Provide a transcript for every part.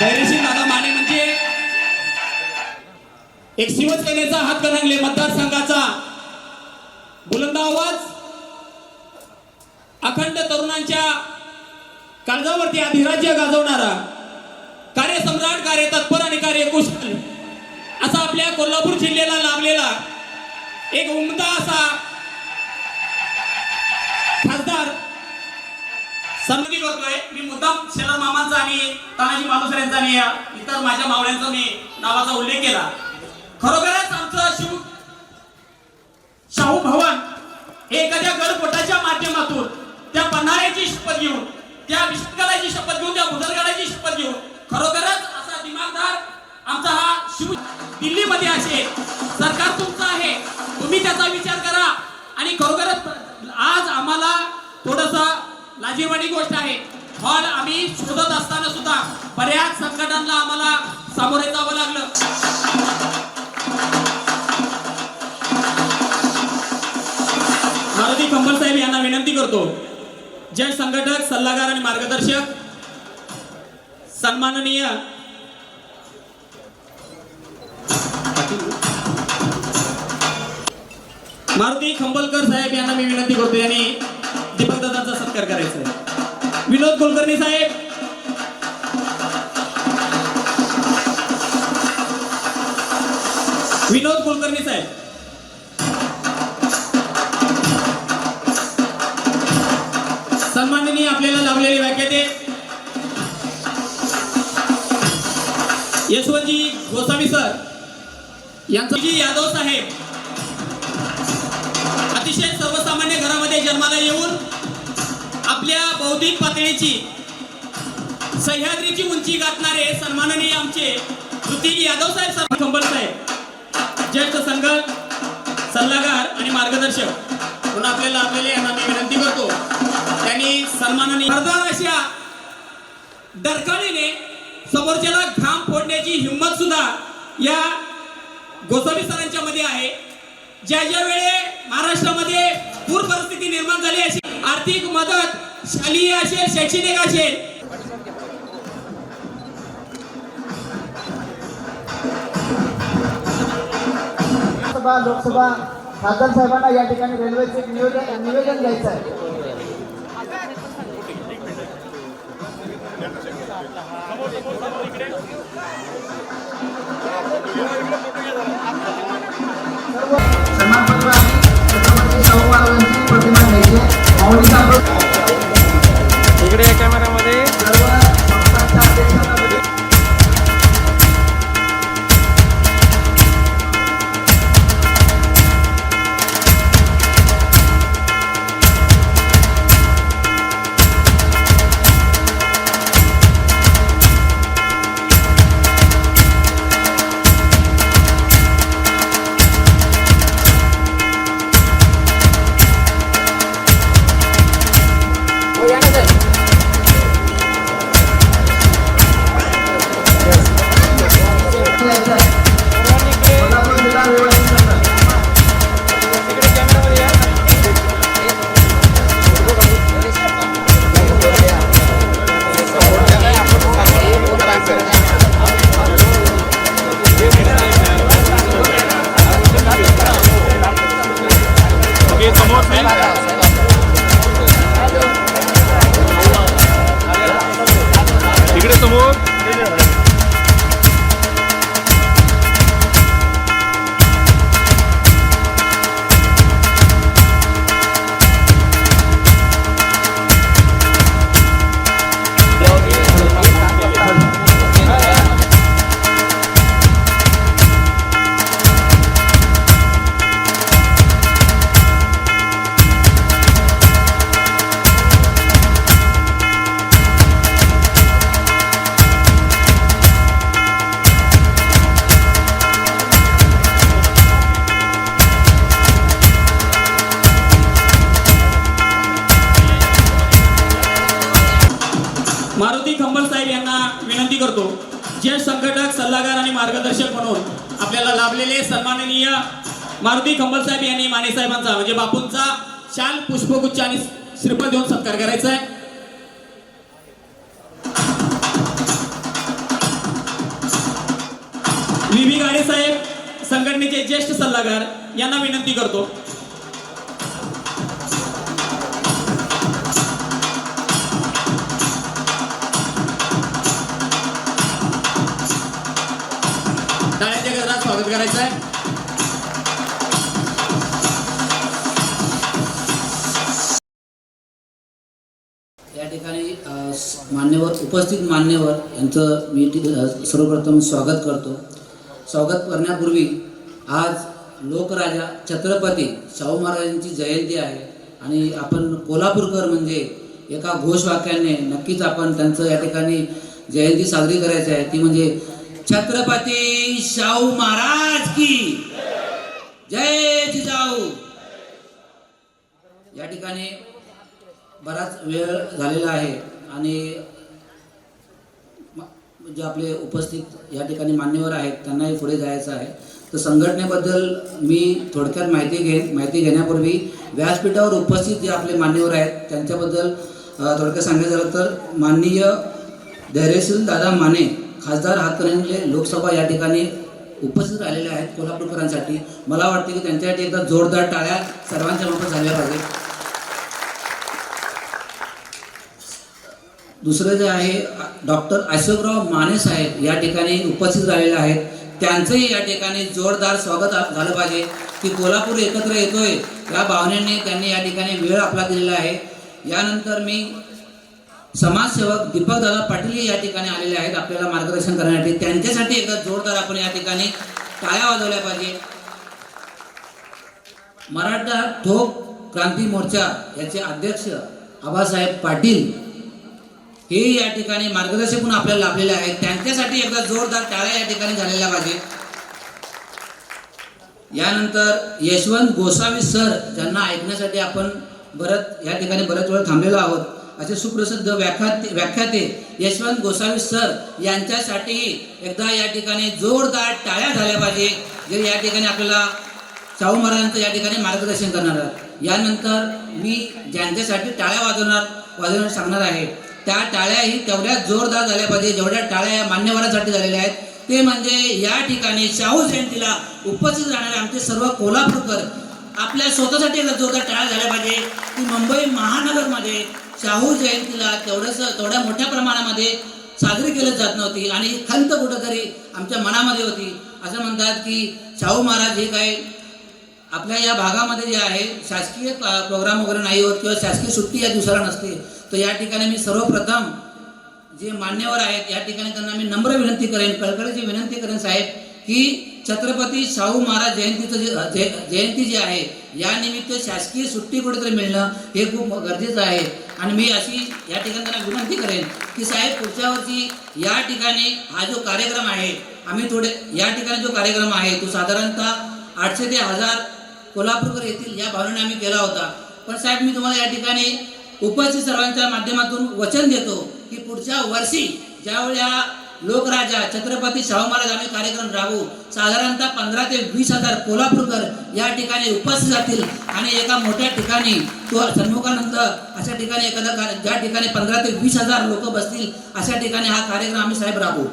धैर्यशील दादा माने म्हणजे एक शिवसेनेचा हातकणंगले मतदारसंघाचा. बुलंद आवाज. अखंड तरुणांच्या काळजावरती अधिराज्य गाजवणारा कार्यसम्राट कार्य तत्पर आणि कार्यकुशल असा आपल्या कोल्हापूर जिल्ह्याला लाभलेला एक उमदा असा सन्मानित करतोय मी मुद्दाम शरद मामांचा आणि तानाजी मालुसऱ्यांचा आणि इतर माझ्या मावळ्यांचा मी नावाचा उल्लेख केला. खरोखरच आमचं शिव शाहू भवन हे एखाद्या गडपोटाच्या माध्यमातून त्या पन्हाळ्याची शपथ घेऊन त्या विष्णुगडाची शपथ घेऊन त्या भुजलगडाची शपथ घेऊन खरोखरच असा दिमागदार आमचा हा शिव दिल्लीमध्ये असेल सरकार तुमचं आहे. तुम्ही त्याचा विचार करा. आणि खरोखरच आज आम्हाला थोडस लाजीरवाणी गोष्ट आहे. हॉल आम्ही शोधत असताना सुद्धा बऱ्याच संकटांना आम्हाला सामोरे जावं लागलं. मारुती कंबल साहेब यांना विनंती करतो. जय संघटक सल्लागार आणि मार्गदर्शक. सन्माननीय मारुती खंबलकर साहेब यांना मी विनंती करतो. यांनी दादांचा सत्कार करायचा आहे. विनोद कुलकर्णी साहेब. विनोद कुलकर्णी साहेब. सन्माननीय आपल्याला लावलेली व्याख्याते यशवंतजी गोसावी सर. यांचं जी यादव साहेब. अतिशय सर्वसामान्य घरामध्ये जन्माला येऊन आपल्या बौद्धिक पातळीची सह्याद्रीची उंची गाठणारे सन्माननीय आमचे ऋतिक यादव साहेब सर खंबल साहेब ज्येष्ठ संघ सल्लागार आणि मार्गदर्शक. म्हणून आपल्याला आपल्याला यांना मी विनंती करतो. त्यांनी सन्माननीय अर्धार अशा दरकाळीने समोरच्याला घाम फोडण्याची हिंमत सुद्धा या गोसावी सरांच्या मध्ये आहे. ज्या ज्या वेळे महाराष्ट्रामध्ये पूर परिस्थिती निर्माण झाली अशी आर्थिक मदत शालेय असेल शैक्षणिक असेल सभा लोकसभा खासदार साहेबांना या ठिकाणी रेल्वेचे एक नियोजन निवेदन द्यायचं आहे सर्व सन्मानपत्र आणि छत्रपती शाहू महाराजांची प्रतिमा घ्यायची माऊलीचा ज्येष्ठ संघटक सल्लागार आणि मार्गदर्शक म्हणून आपल्याला लाभलेले सन्माननीय मारुती खंबल साहेब यांनी माने साहेबांचा म्हणजे बापूंचा शाल पुष्पगुच्छ आणि श्रीपद देऊन सत्कार करायचा आहे. व्ही व्ही गाडे साहेब संघटनेचे ज्येष्ठ सल्लागार यांना विनंती करतो. स्वागत करायचं आहे. या ठिकाणी मान्यवर उपस्थित मान्यवर यांचं मी सर्वप्रथम स्वागत करतो. स्वागत करण्यापूर्वी आज लोकराजा छत्रपती शाहू महाराजांची जयंती आहे आणि आपण कोल्हापूरकर म्हणजे एका घोषवाक्याने नक्कीच आपण त्यांचं या ठिकाणी जयंती साजरी करायची आहे. ती म्हणजे छत्रपती शाहू महाराज की. जय जिजाऊ. या ठिकाणी बराच वेळ झालेला आहे आणि जे आपले उपस्थित या ठिकाणी मान्यवर आहेत त्यांनाही पुढे जायचं आहे. तर संघटनेबद्दल मी थोडक्यात माहिती घेईन माहिती घेण्यापूर्वी व्यासपीठावर उपस्थित जे आपले मान्यवर आहेत त्यांच्याबद्दल थोडक्यात सांगायचं झालं तर माननीय धैर्यशील दादा माने खासदार हातकणंगले लोकसभा या ठिकाणी उपस्थित राहिलेले आहेत कोल्हापूरकरांसाठी. मला वाटते की त्यांच्यासाठी एकदा जोरदार टाळ्या सर्वांच्या मार्फत झाल्या पाहिजे दुसरं जे आहे डॉक्टर अशोकराव माने साहेब या ठिकाणी उपस्थित राहिलेले आहेत. त्यांचंही या ठिकाणी जोरदार स्वागत झालं पाहिजे की कोल्हापूर एकत्र येतोय या भावनेने त्यांनी या ठिकाणी वेळ आपला दिलेला आहे. यानंतर मी समाजसेवक दीपक दादा पाटील या ठिकाणी आलेले आहेत आपल्याला मार्गदर्शन करण्यासाठी. त्यांच्यासाठी एकदा जोरदार आपण या ठिकाणी टाळ्या वाजवल्या पाहिजे. मराठा ठोक क्रांती मोर्चा याचे अध्यक्ष आबासाहेब पाटील हे या ठिकाणी मार्गदर्शक म्हणून आपल्याला लाभलेले आहेत. त्यांच्यासाठी एकदा जोरदार टाळ्या या ठिकाणी झालेल्या पाहिजे. यानंतर यशवंत गोसावी सर ज्यांना ऐकण्यासाठी आपण बरंच या ठिकाणी बऱ्याच वेळ थांबलेलो आहोत. असे सुप्रसिद्ध व्याख्याते व्याख्याते यशवंत गोसावी सर यांच्यासाठी एकदा या ठिकाणी जोरदार टाळ्या झाल्या पाहिजे. जे या ठिकाणी आपल्याला शाहू महाराजांचं या ठिकाणी मार्गदर्शन करणार आहात. यानंतर मी ज्यांच्यासाठी टाळ्या वाजवणार वाजवणार सांगणार आहे त्या टाळ्याही तेवढ्याच जोरदार झाल्या पाहिजे जेवढ्या टाळ्या या मान्यवरांसाठी झालेल्या आहेत. ते म्हणजे या ठिकाणी शाहू जयंतीला उपस्थित राहणारे आमचे सर्व कोल्हापूरकर आपल्या स्वतःसाठी एकदा जोरदार टाळा झाला पाहिजे. की मुंबई महानगरमध्ये शाहू जयंतीला तेवढंसं तेवढ्या मोठ्या प्रमाणामध्ये साजरी केली जात नव्हती. आणि खंत कुठंतरी आमच्या मनामध्ये होती. असं म्हणतात की शाहू महाराज हे काय आपल्या या भागामध्ये जे आहे शासकीय प्रोग्राम वगैरे नाही होत किंवा शासकीय सुट्टी या दिवसाला नसते. तर या ठिकाणी मी सर्वप्रथम जे मान्यवर आहेत या ठिकाणी त्यांना मी नम्र विनंती करेन. कळकळीची विनंती करेन साहेब की छत्रपती शाहू महाराज जयंतीचं जे जय जयंती जी आहे या निमित्त शासकीय सुट्टी कुठेतरी मिळणं हे खूप गरजेचं आहे. आणि मी अशी या ठिकाणी त्यांना विनंती करेन की साहेब पुढच्या वर्षी या ठिकाणी हा जो कार्यक्रम आहे आम्ही थोडे या ठिकाणी जो कार्यक्रम आहे तो साधारणतः आठशे ते हजार कोल्हापूरकर येथील या भावनेने आम्ही केला होता. पण साहेब मी तुम्हाला या ठिकाणी उपस्थित सर्वांच्या माध्यमातून वचन देतो की पुढच्या वर्षी ज्यावेळी हा लोकराजा छत्रपती शाहू महाराज आम्ही कार्यक्रम राबवू. साधारणतः पंधरा ते वीस हजार कोल्हापूरकर या ठिकाणी उपस्थित जातील आणि एका मोठ्या ठिकाणी तो सन्मुखानंद अशा ठिकाणी एखादा कार्य- ज्या ठिकाणी पंधरा ते वीस हजार लोक बसतील अशा ठिकाणी हा कार्यक्रम आम्ही साहेब राबवू.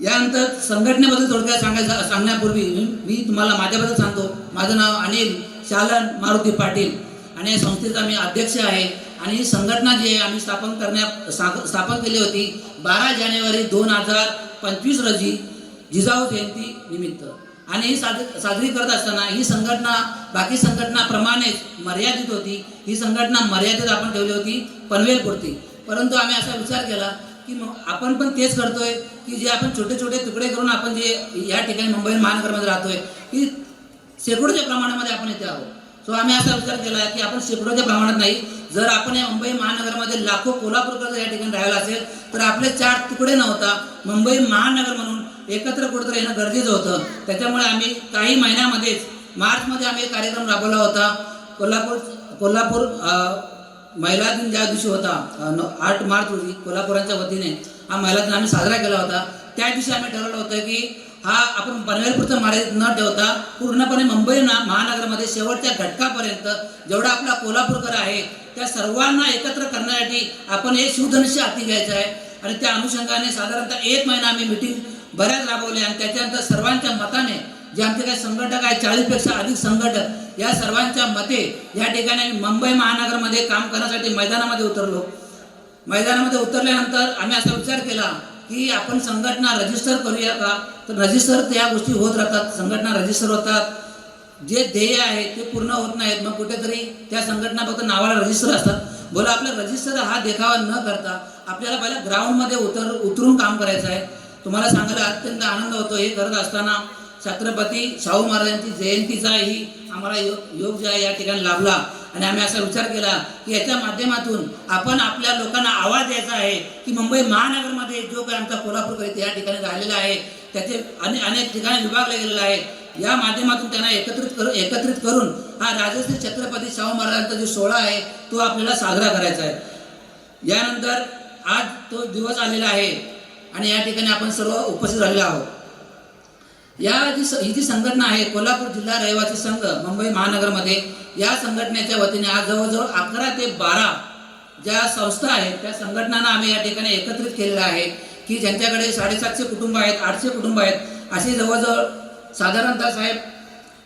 यानंतर संघटनेबद्दल थोडक्यात सांगायचं सांगण्यापूर्वी मी- मी तुम्हाला माझ्याबद्दल सांगतो. माझं नाव अनिल शालन मारुती पाटील. आणि या संस्थेचा मी अध्यक्ष आहे. आणि ही संघटना जी आहे आम्ही स्थापन करण्या स्थापन केली होती बारा जानेवारी दोन हजार पंचवीस रोजी जिजाऊ जयंती निमित्त. आणि ही साज साजरी करत असताना ही संघटना बाकी संघटनाप्रमाणेच मर्यादित होती. ही संघटना मर्यादित आपण ठेवली होती पनवेलपुरती परंतु. आम्ही असा विचार केला की मग आपण पण तेच करतोय की जे आपण छोटे छोटे तुकडे करून आपण जे या ठिकाणी मुंबई महानगरमध्ये राहतोय की शेकडोच्या प्रमाणामध्ये आपण इथे आहोत. सो आम्ही असा विचार केला की आपण शेकडोच्या प्रमाणात नाही जर आपण या मुंबई महानगरमध्ये लाखो कोल्हापूरकर जर या ठिकाणी राहायला असेल तर आपले चार तुकडे नव्हता. मुंबई महानगर म्हणून एकत्र कुठेतरी येणं गरजेचं होतं. त्याच्यामुळे आम्ही काही महिन्यामध्येच मार्चमध्ये आम्ही एक कार्यक्रम राबवला होता. कोल्हापूर कोल्हापूर महिला दिन ज्या दिवशी होता आठ मार्च रोजी कोल्हापुरांच्या वतीने हा महिला दिन आम्ही साजरा केला होता. त्या दिवशी आम्ही ठरवलं होतं की हा आपण पनवेलपुरतं मर्यादित न ठेवता पूर्णपणे मुंबई ना महानगरामध्ये शेवटच्या घटकापर्यंत जेवढा आपला कोल्हापूरकर आहे त्या सर्वांना एकत्र करण्यासाठी आपण हे शिवधनुष्य हाती घ्यायचं आहे. आणि त्या अनुषंगाने साधारणतः एक महिना आम्ही मिटिंग बऱ्याच राबवल्या आणि त्याच्यानंतर सर्वांच्या मताने जे आमचे काही संघटक आहे चाळीसपेक्षा अधिक संघटक या सर्वांच्या मते या ठिकाणी आम्ही मुंबई महानगरमध्ये काम करण्यासाठी मैदानामध्ये उतरलो. मैदानामध्ये उतरल्यानंतर आम्ही असा विचार केला की आपण संघटना रजिस्टर करूया का? तर रजिस्टर त्या गोष्टी होत राहतात संघटना रजिस्टर होतात. जे ध्येय आहे ते पूर्ण होत नाहीत. मग कुठेतरी त्या संघटना फक्त नावाला रजिस्टर असतात. बोला आपल्या रजिस्टर हा देखावा न करता आपल्याला पहिल्या ग्राउंडमध्ये उतर उतरून काम करायचं आहे. तुम्हाला सांगायला अत्यंत आनंद होतो. हे करत असताना छत्रपती शाहू महाराजांची जयंतीचाही आम्हाला योग योग जो आहे या ठिकाणी लाभला. आणि आम्ही असा विचार केला की याच्या माध्यमातून आपण आपल्या लोकांना आवाज द्यायचा आहे की मुंबई महानगरमध्ये जो काही आमचा कोल्हापूरकर इथे या ठिकाणी राहिलेला आहे त्याचे अनेक अनेक ठिकाणी विभागले गेलेला आहे या माध्यमातून त्यांना एकत्रित करू एकत्रित करून हा राजश्री छत्रपती शाहू महाराजांचा जो सोहळा आहे तो आपल्याला साजरा करायचा आहे. यानंतर आज तो दिवस आलेला आहे आणि या ठिकाणी आपण सर्व उपस्थित झालेलो आहोत. या जी ही जी संघटना आहे कोल्हापूर जिल्हा रहिवासी संघ मुंबई महानगरमध्ये या संघटनेच्या वतीने आज जवळजवळ अकरा ते बारा ज्या संस्था आहेत त्या संघटनांना आम्ही या ठिकाणी एकत्रित केलेलं आहे की ज्यांच्याकडे साडेसातशे कुटुंब आहेत आठशे कुटुंब आहेत असे जवळजवळ साधारणतः साहेब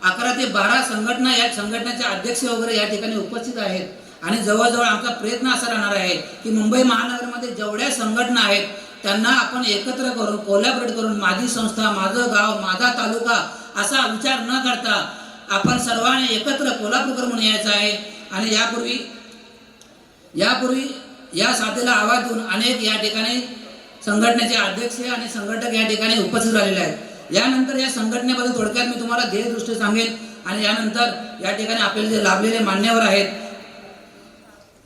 अकरा ते बारा संघटना या संघटनेचे अध्यक्ष वगैरे या ठिकाणी उपस्थित आहेत. आणि जवळजवळ आमचा प्रयत्न असा राहणार आहे की मुंबई महानगरमध्ये जेवढ्या संघटना आहेत त्यांना आपण एकत्र करून कोलॅबरेट करून माझी संस्था माझं गाव माझा तालुका असा विचार न करता आपण सर्वांनी एकत्र कोल्हापूरकर म्हणून यायचं आहे. आणि यापूर्वी यापूर्वी या साथीला आवाज देऊन अनेक या ठिकाणी संघटनेचे अध्यक्ष आणि संघटक या ठिकाणी उपस्थित राहिलेले आहेत. यानंतर या संघटनेबद्दल थोडक्यात मी तुम्हाला ध्येयदृष्टी सांगेन. आणि यानंतर या ठिकाणी आपल्याला जे लाभलेले मान्यवर आहेत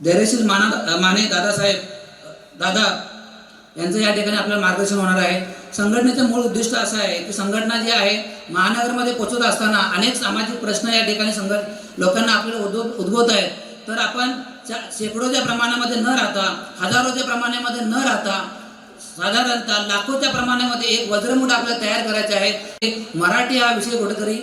धैर्यशील माना माने दादासाहेब दादा यांचं या ठिकाणी आपल्याला मार्गदर्शन होणार आहे. संघटनेचं मूळ उद्दिष्ट असं आहे की संघटना जी आहे महानगरमध्ये पोचवत असताना अनेक सामाजिक प्रश्न या ठिकाणी संघट लोकांना आपल्याला उद्भव उद्भवत आहेत. तर आपण शेकडोच्या प्रमाणामध्ये न राहता हजारोच्या प्रमाणामध्ये न राहता साधारणतः लाखोच्या प्रमाणामध्ये एक वज्रमुठ आपल्याला तयार करायचे आहे. एक मराठी हा विषय कुठेतरी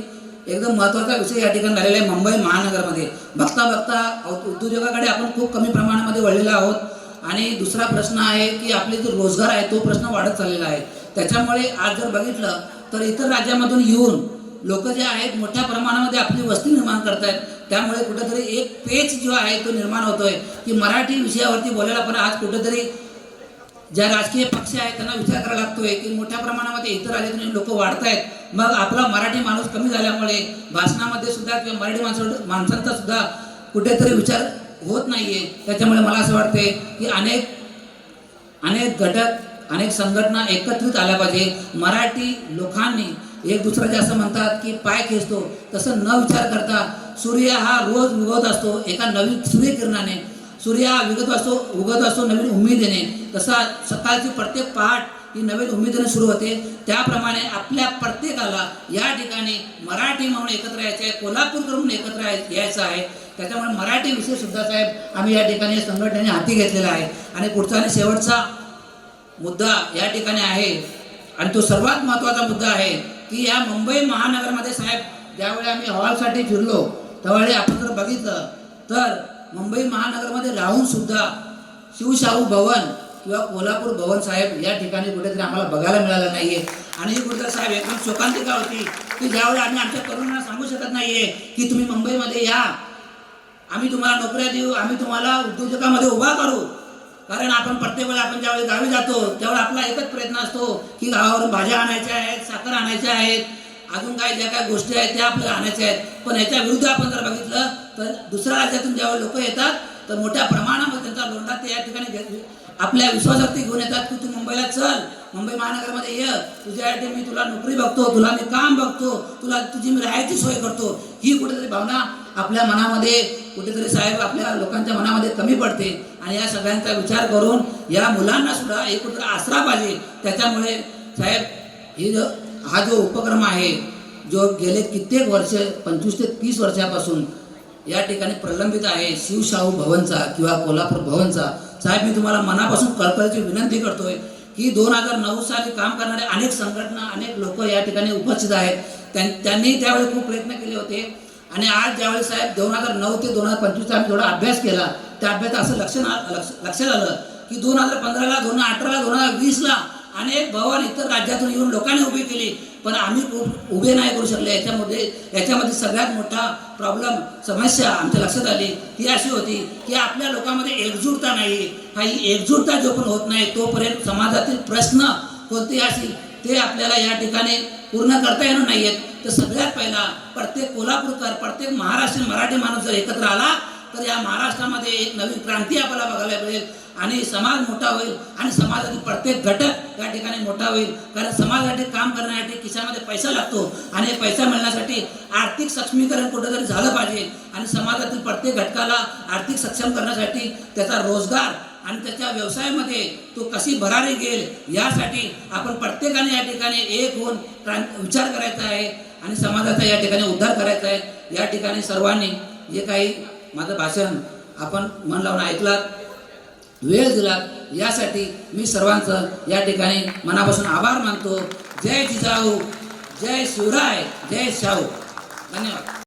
एकदम महत्त्वाचा विषय या ठिकाणी झालेला आहे मुंबई महानगरमध्ये. बघता बघता उद्योजकाकडे आपण खूप कमी प्रमाणामध्ये वळलेलो आहोत. आणि दुसरा प्रश्न आहे की आपले जो रोजगार आहे तो प्रश्न वाढत चाललेला आहे. त्याच्यामुळे आज जर बघितलं तर इतर राज्यामधून येऊन लोक जे आहेत मोठ्या प्रमाणामध्ये आपली वस्ती निर्माण करत आहेत त्यामुळे कुठेतरी एक पेच जो आहे तो निर्माण होतोय. की मराठी विषयावरती बोलायला पण आज कुठेतरी ज्या राजकीय पक्ष आहेत त्यांना विचार करावा लागतोय की मोठ्या प्रमाणामध्ये इतर राज्यातून लोक वाढत आहेत मग आपला मराठी माणूस कमी झाल्यामुळे भाषणामध्ये सुद्धा किंवा मराठी माणसा माणसांचा सुद्धा कुठेतरी विचार होत नाहीये. त्याच्यामुळे मला असं वाटते की अनेक अनेक घटक अनेक संघटना एकत्रित आल्या पाहिजे. मराठी लोकांनी एक दुसऱ्याचे असं म्हणतात की पाय खेचतो. तसं न विचार करता सूर्य हा रोज उगवत असतो. एका नवीन सूर्यकिरणाने सूर्य विगत असतो उगत असतो नवीन उमेदीने तसा सकाळची प्रत्येक पहाट ही नवीन उमेदीने सुरू होते. त्याप्रमाणे आपल्या प्रत्येकाला या ठिकाणी मराठी म्हणून एकत्र यायचं आहे कोल्हापूरकर म्हणून एकत्र यायचं आहे. त्याच्यामुळे मराठी विषय सुद्धा साहेब आम्ही या ठिकाणी संघटनेने हाती घेतलेला आहे. आणि पुढचा आणि शेवटचा मुद्दा या ठिकाणी आहे. आणि तो सर्वात महत्त्वाचा मुद्दा आहे की या मुंबई महानगरमध्ये साहेब ज्यावेळी आम्ही हॉलसाठी फिरलो त्यावेळी आपण जर बघितलं तर मुंबई महानगरमध्ये राहून सुद्धा शिवशाहू भवन किंवा कोल्हापूर भवन साहेब या ठिकाणी कुठेतरी आम्हाला बघायला मिळालं नाहीये. आणि ही कुठेतरी साहेब एकदम शोकांतिका होती. की ज्यावेळी आम्ही आमच्या तरुणांना सांगू शकत नाहीये की तुम्ही मुंबईमध्ये या. आम्ही तुम्हाला नोकऱ्या देऊ आम्ही तुम्हाला उद्योजकामध्ये उभा करू. कारण आपण प्रत्येक वेळेला आपण ज्यावेळी गावी जातो त्यावेळी आपला एकच प्रयत्न असतो की गावावरून भाज्या आणायच्या आहेत साखर आणायच्या आहेत अजून काय ज्या काय गोष्टी आहेत त्या आपल्याला आणायच्या आहेत. पण याच्या विरुद्ध आपण जर बघितलं तर दुसऱ्या राज्यातून जेव्हा लोक येतात तर मोठ्या प्रमाणामध्ये त्यांचा लोंढा ते या ठिकाणी आपल्या विश्वासावरती घेऊन येतात की तू मुंबईला चल मुंबई महानगरमध्ये ये तुझ्यासाठी मी तुला नोकरी बघतो तुला मी काम बघतो तुला तुझी मी राहायची सोय करतो. ही कुठेतरी भावना आपल्या मनामध्ये कुठेतरी साहेब आपल्या लोकांच्या मनामध्ये कमी पडते. आणि या सगळ्यांचा विचार करून या मुलांना सुद्धा एक कुठेतरी आसरा पाहिजे. त्याच्यामुळे साहेब ही जो हा जो उपक्रम आहे जो गेले कित्येक वर्ष पंचवीस ते तीस वर्षापासून या ठिकाणी प्रलंबित आहे. शिवशाहू भवनचा किंवा कोल्हापूर भवनचा. साहेब मी तुम्हाला मनापासून कळकळीची विनंती करतोय की दोन हजार नऊ साली काम करणारे अनेक संघटना अनेक लोक या ठिकाणी उपस्थित आहेत. त्यांनी त्यावेळी खूप प्रयत्न केले होते. आणि आज ज्यावेळी साहेब दोन हजार नऊ ते दोन हजार पंचवीसचा आम्ही थोडा अभ्यास केला त्या अभ्यासात असं लक्ष लक्ष लक्षात आलं की दोन हजार पंधराला दोन हजार अठराला दोन हजार वीसला अनेक भवन इतर राज्यातून येऊन लोकांनी उभी केली. पण आम्ही उभे नाही करू शकले. याच्यामध्ये याच्यामध्ये सगळ्यात मोठा प्रॉब्लेम समस्या आमच्या लक्षात आली. ती अशी होती की आपल्या लोकांमध्ये एकजूटता नाही. हा ही एकजूटता जो पण होत नाही. तोपर्यंत समाजातील प्रश्न कोणते असतील ते आपल्याला या ठिकाणी पूर्ण करता येणार नाहीयेत. तर सगळ्यात पहिला प्रत्येक कोल्हापूरकर प्रत्येक महाराष्ट्रीयन मराठी माणूस जर एकत्र आला तर या महाराष्ट्रामध्ये एक नवीन क्रांती आपल्याला बघायला मिळेल. आणि समाज मोठा होईल आणि समाजातील प्रत्येक घटक या ठिकाणी मोठा होईल. कारण समाजासाठी काम करण्यासाठी खिशामध्ये पैसा लागतो आणि पैसा मिळण्यासाठी आर्थिक सक्षमीकरण कुठेतरी झालं पाहिजे. आणि समाजातील प्रत्येक घटकाला आर्थिक सक्षम करण्यासाठी त्याचा रोजगार आणि त्याच्या व्यवसायामध्ये तो कशी भरारी घेईल यासाठी आपण प्रत्येकाने या ठिकाणी एक होऊन विचार करायचा आहे आणि समाजाचा या ठिकाणी उद्धार करायचा आहे. या ठिकाणी सर्वांनी जे काही माझं भाषण आपण मन लावून ऐकलात. वेळ दिलात यासाठी मी सर्वांचं या ठिकाणी मनापासून आभार मानतो. जय जिजाऊ जय शिवराय जय शाहू. धन्यवाद.